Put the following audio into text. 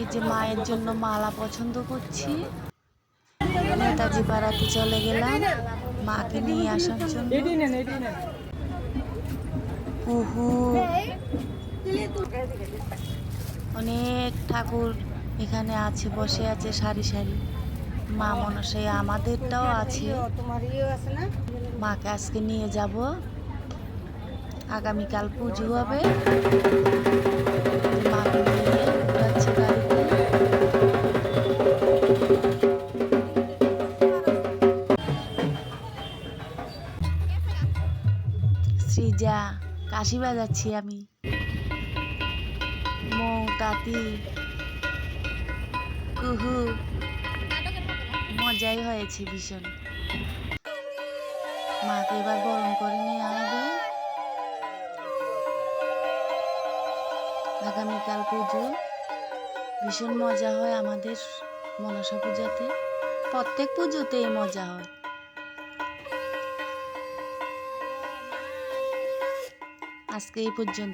এই যে মায়ের জন্য মালা পছন্দ করছি। নেতাজি পাড়াতে চলে গেলাম মাকে নিয়ে আসার জন্য। অনেক ঠাকুর এখানে আছে বসে আছে সারি সারি। মা মনসাই আমাদেরটাও আছে। মাকে আজকে নিয়ে যাব। আগামীকাল পুজো হবে। সৃজা কাশি বাজাচ্ছি আমি। মৌ, তাঁতি, কুহু, মজাই হয়েছে ভীষণ। মাকে এবার বরণ করে নিয়ে আসবে আগামীকাল পুজো। ভীষণ মজা হয় আমাদের মনসা পূজাতে। প্রত্যেক পুজোতেই মজা হয়। আজকে এই পর্যন্ত।